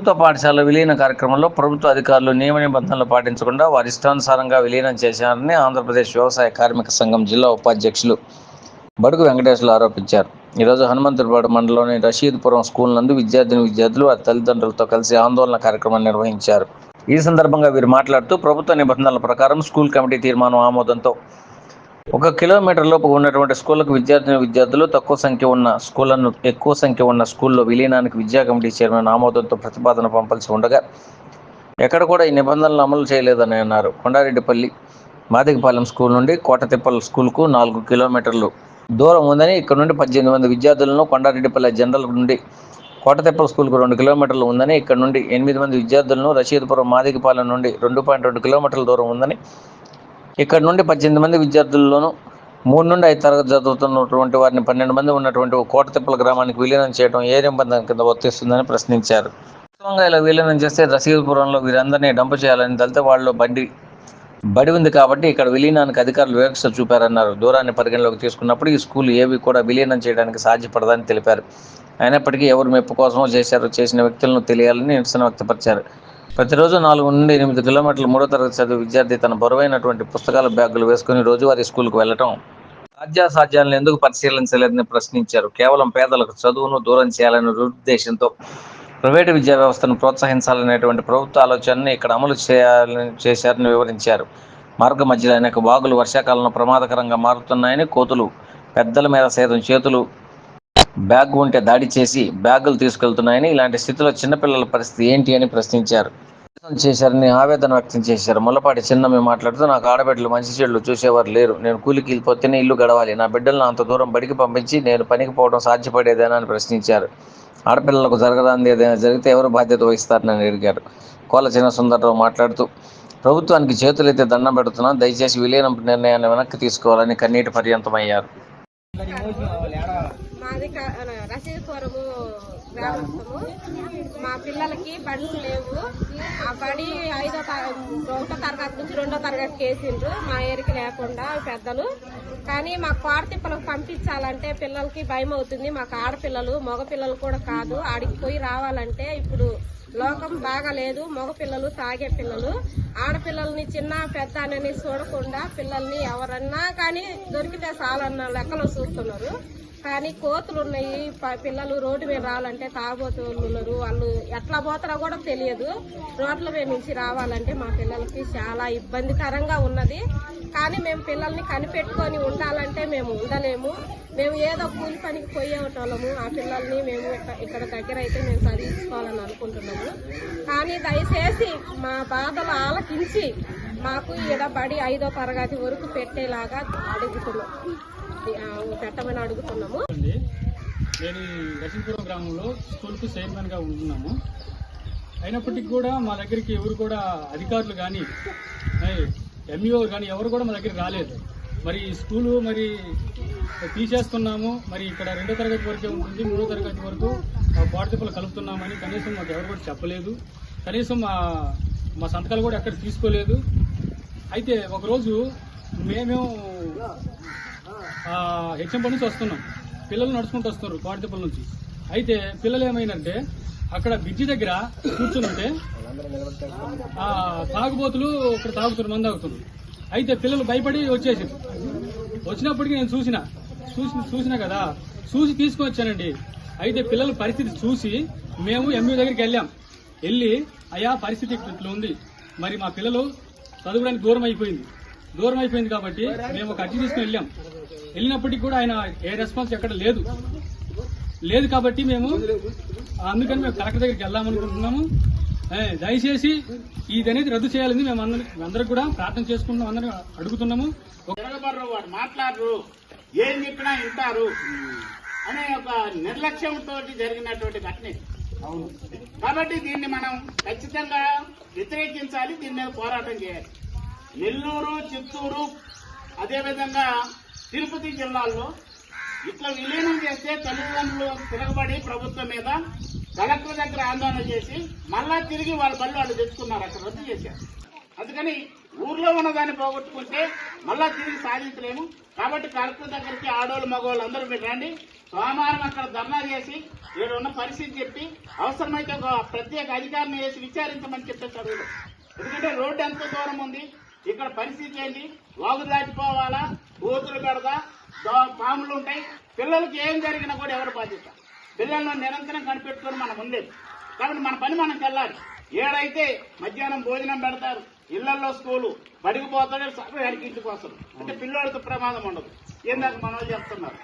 ప్రభుత్వ పాఠశాల విలీన కార్యక్రమంలో ప్రభుత్వ అధికారులు నియమ నిబంధనలు పాటించకుండా వారి ఇష్టానుసారంగా విలీనం చేశారని ఆంధ్రప్రదేశ్ వ్యవసాయ కార్మిక సంఘం జిల్లా ఉపాధ్యక్షులు బడుగు వెంకటేశ్వరులు ఆరోపించారు. ఈరోజు హనుమంతుడిపాడు మండలంలోని రషీద్పురం స్కూల్ నందు విద్యార్థిని విద్యార్థులు వారి తల్లిదండ్రులతో కలిసి ఆందోళన కార్యక్రమం నిర్వహించారు. ఈ సందర్భంగా వీరు మాట్లాడుతూ ప్రభుత్వ నిబంధనల ప్రకారం స్కూల్ కమిటీ తీర్మానం ఆమోదంతో ఒక కిలోమీటర్ లోపు ఉన్నటువంటి స్కూళ్ళకు విద్యార్థిని విద్యార్థులు తక్కువ సంఖ్య ఉన్న స్కూళ్ళను ఎక్కువ సంఖ్య ఉన్న స్కూల్లో విలీనానికి విద్యా కమిటీ చైర్మన్ ఆమోదంతో ప్రతిపాదన పంపాల్సి ఉండగా ఎక్కడ కూడా ఈ నిబంధనలు అమలు చేయలేదని అన్నారు. కొండారెడ్డిపల్లి మాదిగపాలెం స్కూల్ నుండి కోటతిప్పల్ స్కూల్కు నాలుగు కిలోమీటర్లు దూరం ఉందని ఇక్కడ నుండి పద్దెనిమిది మంది విద్యార్థులను కొండారెడ్డిపల్లి జనరల్ నుండి కోటతిప్పల స్కూల్కు రెండు కిలోమీటర్లు ఉందని ఇక్కడ నుండి ఎనిమిది మంది విద్యార్థులను రషీద్పురం మాదిగపాలెం నుండి రెండు పాయింట్ రెండు కిలోమీటర్ల దూరం ఉందని ఇక్కడ నుండి పద్దెనిమిది మంది విద్యార్థుల్లోనూ మూడు నుండి ఐదు తరగతి చదువుతున్నటువంటి వారిని పన్నెండు మంది ఉన్నటువంటి కోటతిప్పల గ్రామానికి విలీనం చేయడం ఏ నిబంధన కింద వర్తిస్తుందని ప్రశ్నించారు. వాస్తవంగా ఇలా విలీనం చేస్తే రసీదుపురంలో వీరందరినీ డంపు చేయాలని దళిత వాళ్ళు బండి బడి ఉంది కాబట్టి ఇక్కడ విలీనానికి అధికారులు వివక్ష చూపారన్నారు. దూరాన్ని పరిగణలోకి తీసుకున్నప్పుడు ఈ స్కూల్ ఏవి కూడా విలీనం చేయడానికి సాధ్యపడదని తెలిపారు. అయినప్పటికీ ఎవరు మెప్పు కోసమో చేశారో చేసిన వ్యక్తులను తెలియాలని నిరసన వ్యక్తపరిచారు. ప్రతిరోజు నాలుగు నుండి ఎనిమిది కిలోమీటర్ల మూడో తరగతి చదివే విద్యార్థి తన బరువైనటువంటి పుస్తకాల బ్యాగులు వేసుకుని రోజువారీ స్కూల్కు వెళ్ళటం సాధ్యాసాధ్యాలను ఎందుకు పరిశీలించలేదని ప్రశ్నించారు. కేవలం పేదలకు చదువును దూరం చేయాలనే ఉద్దేశంతో ప్రైవేటు విద్యా వ్యవస్థను ప్రోత్సహించాలనేటువంటి ప్రభుత్వ ఆలోచనని ఇక్కడ అమలు చేయాలని చేశారని వివరించారు. మార్గ మధ్యలో అనేక వాగులు వర్షాకాలంలో ప్రమాదకరంగా మారుతున్నాయని కోతులు పెద్దల మీద సైతం చేతులు బ్యాగ్ ఉంటే దాడి చేసి బ్యాగులు తీసుకెళ్తున్నాయని ఇలాంటి స్థితిలో చిన్నపిల్లల పరిస్థితి ఏంటి అని ప్రశ్నించారు. చేశారని ఆవేదన వ్యక్తం చేశారు. ముల్లపాటి చిన్నమ్మ మాట్లాడుతూ నాకు ఆడబిడ్డలు మంచి చెడ్లు చూసేవారు లేరు. నేను కూలికి వెళ్ళిపోతేనే ఇల్లు గడవాలి. నా బిడ్డలను అంత దూరం బడికి పంపించి నేను పనికి పోవడం సాధ్యపడేదేనా అని ప్రశ్నించారు. ఆడపిల్లలకు జరగదాన్ని ఏదైనా జరిగితే ఎవరు బాధ్యత వహిస్తారని అడిగారు. కోల చిన్న సుందరరావు మాట్లాడుతూ ప్రభుత్వానికి చేతులైతే దండం పెడుతున్నాం. దయచేసి విలీనం నిర్ణయాన్ని వెనక్కి తీసుకోవాలని కన్నీటి పర్యంతమయ్యారు. మాది రసీపురము గ్రామస్థము మా పిల్లలకి బడులు లేవు. ఆ బడి ఐదో తరగతి ఒకటో తరగతి నుంచి రెండో తరగతికి వేసిండ్రు మా ఏరికి లేకుండా పెద్దలు. కానీ మా కోడతిప్పలకు పంపించాలంటే పిల్లలకి భయం అవుతుంది. మాకు ఆడపిల్లలు మగపిల్లలు కూడా కాదు. ఆడికి పోయి రావాలంటే ఇప్పుడు లోకం బాగా లేదు మగపిల్లలు తాగే పిల్లలు. ఆడపిల్లల్ని చిన్న పెద్ద అని చూడకుండా పిల్లల్ని ఎవరన్నా కానీ దొరికితే చాలన్న లెక్కలో చూస్తున్నారు. కానీ కోతులు ఉన్నాయి ప- పిల్లలు రోడ్డు మీద రావాలంటే తాగబోతు ఉన్నారు. వాళ్ళు ఎట్లా పోతారో కూడా తెలియదు. రోడ్ల మీద నుంచి రావాలంటే మా పిల్లలకి చాలా ఇబ్బందికరంగా ఉన్నది. కానీ మేము పిల్లల్ని కనిపెట్టుకొని ఉండాలంటే మేము ఉండలేము. మేము ఏదో కూలి పనికి పోయేటోళ్ళము ఆ పిల్లల్ని మేము ఇక్కడ దగ్గర అయితే మేము చదివించుకోవాలని అనుకుంటున్నాము. కానీ దయచేసి మా బాధలు ఆలకించి మాకు ఈడ బడి ఐదో తరగతి వరకు పెట్టేలాగా అడుగుతున్నాం పెట్టమని అడుగుతున్నాము. అండి నేను ఈ లక్ష్మీపురం గ్రామంలో స్కూల్కు చైర్మన్గా ఉంటున్నాము. అయినప్పటికీ కూడా మా దగ్గరికి ఎవరు కూడా అధికారులు కానీ ఎంఈఓ కానీ ఎవరు కూడా మా దగ్గరికి రాలేదు. మరి ఈ స్కూలు మరి తీసేస్తున్నాము. మరి ఇక్కడ రెండో తరగతి వరకే ఉంటుంది మూడో తరగతి వరకు పాఠతిప్పలు కలుపుతున్నామని కనీసం మాకు ఎవరు కూడా చెప్పలేదు. కనీసం మా మా సంతకాలు కూడా ఎక్కడ తీసుకోలేదు. అయితే ఒకరోజు మేమేమో హెచ్ఎంపల్ నుంచి వస్తున్నాం. పిల్లలు నడుచుకుంటూ వస్తున్నారు కోటతిప్పల నుంచి. అయితే పిల్లలు ఏమైందంటే అక్కడ బ్రిడ్జి దగ్గర కూర్చుంటే తాగుబోతులు ఇక్కడ తాగుతున్నారు మంది తాగుతున్నారు. అయితే పిల్లలు భయపడి వచ్చేసారు. వచ్చినప్పటికీ నేను చూసిన చూసి చూసినా కదా చూసి తీసుకొచ్చానండి. అయితే పిల్లల పరిస్థితి చూసి మేము ఎంఈ దగ్గరికి వెళ్ళాం. వెళ్ళి అయ్యా పరిస్థితి ఇట్లా ఉంది. మరి మా పిల్లలు చదువుడానికి దూరం అయిపోయింది. దూరం అయిపోయింది కాబట్టి మేము ఒక అర్జీ తీసుకుని వెళ్ళాం. వెళ్ళినప్పటికీ కూడా ఆయన ఏ రెస్పాన్స్ ఎక్కడ లేదు. లేదు కాబట్టి మేము అందుకని మేము కలెక్టర్ దగ్గరికి వెళ్దామనుకుంటున్నాము దయచేసి ఇది అనేది రద్దు చేయాలని మేము అందరం అందరికి కూడా ప్రార్థన చేసుకుంటున్నాం అందరం అడుగుతున్నాము. మాట్లాడరు. ఏం చెప్పినా వింటారు. అనే ఒక నిర్లక్ష్యంతో జరిగినటువంటి ఘటన ఇది. కాబట్టి దీన్ని మనం ఖచ్చితంగా వ్యతిరేకించాలి దీని మీద పోరాటం చేయాలి. నెల్లూరు చిత్తూరు అదేవిధంగా తిరుపతి జిల్లాల్లో ఇట్లా విలీనం చేస్తే తల్లిదండ్రులు తిరగబడి ప్రభుత్వం మీద కలెక్టర్ దగ్గర ఆందోళన చేసి మళ్ళా తిరిగి వాళ్ళ బళ్ళు వాళ్ళు తెచ్చుకున్నారు అక్కడ రద్దు చేశారు. అందుకని ఊర్లో ఉన్నదాన్ని పోగొట్టుకుంటే మళ్ళా తిరిగి సాధించలేము. కాబట్టి కలెక్టర్ దగ్గరికి ఆడోళ్ళు మగవాళ్ళు అందరూ మీరు రండి. సోమవారం అక్కడ ధర్నా చేసి ఇక్కడ ఉన్న పరిస్థితి చెప్పి అవసరమైతే ఒక ప్రత్యేక అధికారిని వేసి విచారించమని చెప్పేసి అడుగుదాం ఎందుకంటే రోడ్డు ఎంత దూరం ఉంది ఇక్కడ పరిస్థితి ఏంటి వాగు దాటిపోవాలా బూతులు పెడదా పాములు ఉంటాయి పిల్లలకి ఏం జరిగినా కూడా ఎవరు బాధ్యత. పిల్లలను నిరంతరం కనిపెట్టుకొని మనం ఉండేది. కాబట్టి మన పని మనం వెళ్ళాలి ఏడైతే మధ్యాహ్నం భోజనం పెడతారు ఇళ్ళలో స్కూలు బడికి పోతాడు సగం ఇంటికి అంటే పిల్లోడికి ప్రమాదం ఉండదు. ఏందాక మనం చెప్తున్నారు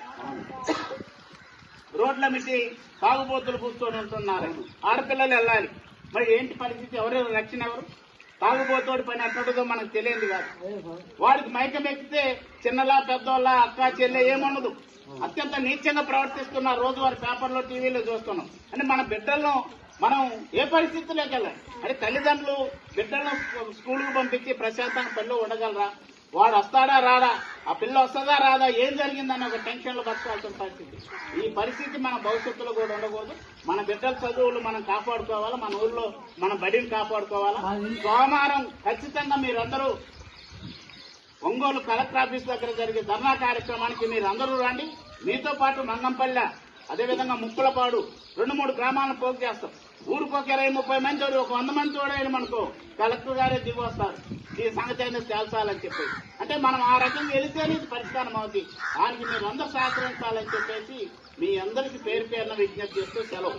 రోడ్ల మిట్టి తాగుబోతులు కూర్చొని ఉంటున్నారు. ఆడపిల్లలు వెళ్ళాలి. మరి ఏంటి పరిస్థితి? ఎవరు రక్షణ ఎవరు? తాగుబోతోడి పని ఎట్లుంటుందో మనకు తెలియదు కాదు. వాడికి మైకం ఎక్కితే చిన్నలా పెద్దోళ్ళ అక్క చెల్లె ఏముండదు. అత్యంత నీచంగా ప్రవర్తిస్తున్నారు రోజువారి పేపర్లో టీవీలో చూస్తున్నాం. అంటే మన బిడ్డలను మనం ఏ పరిస్థితిలోకి వెళ్ళాలి అంటే తల్లిదండ్రులు బిడ్డలను స్కూల్కి పంపించి ప్రశాంతంగా పనిలో ఉండగలరా? వాడు వస్తాడా రాడా? ఆ పిల్ల వస్తుందా రాదా? ఏం జరిగిందని ఒక టెన్షన్లో బతకాల్సిన పరిస్థితి. ఈ పరిస్థితి మన భవిష్యత్తులో కూడా ఉండకూడదు. మన బిడ్డల చదువులు మనం కాపాడుకోవాలా? మన ఊర్లో మన బడిని కాపాడుకోవాలా? సోమవారం ఖచ్చితంగా మీరందరూ ఒంగోలు కలెక్టర్ ఆఫీస్ దగ్గర జరిగే ధర్నా కార్యక్రమానికి మీరు అందరూ రండి. మీతో పాటు మంగంపల్లె అదేవిధంగా ముక్కులపాడు రెండు మూడు గ్రామాలను పోగు చేస్తాం. ఊరికొక ఇరవై ముప్పై మంది తోడు ఒక వంద మంది తోడైన మనకు కలెక్టర్ గారే దిగి వస్తారు. ఈ సంగతి అనేది తేల్చాలని చెప్పి అంటే మనం ఆ రకంగా వెళితేనే ఇది పరిష్కారం అవుతుంది దానికి మీరు అందరూ సహకరించాలని చెప్పేసి మీ అందరికీ పేరు పేరున విజ్ఞప్తి చేస్తూ సెలవు.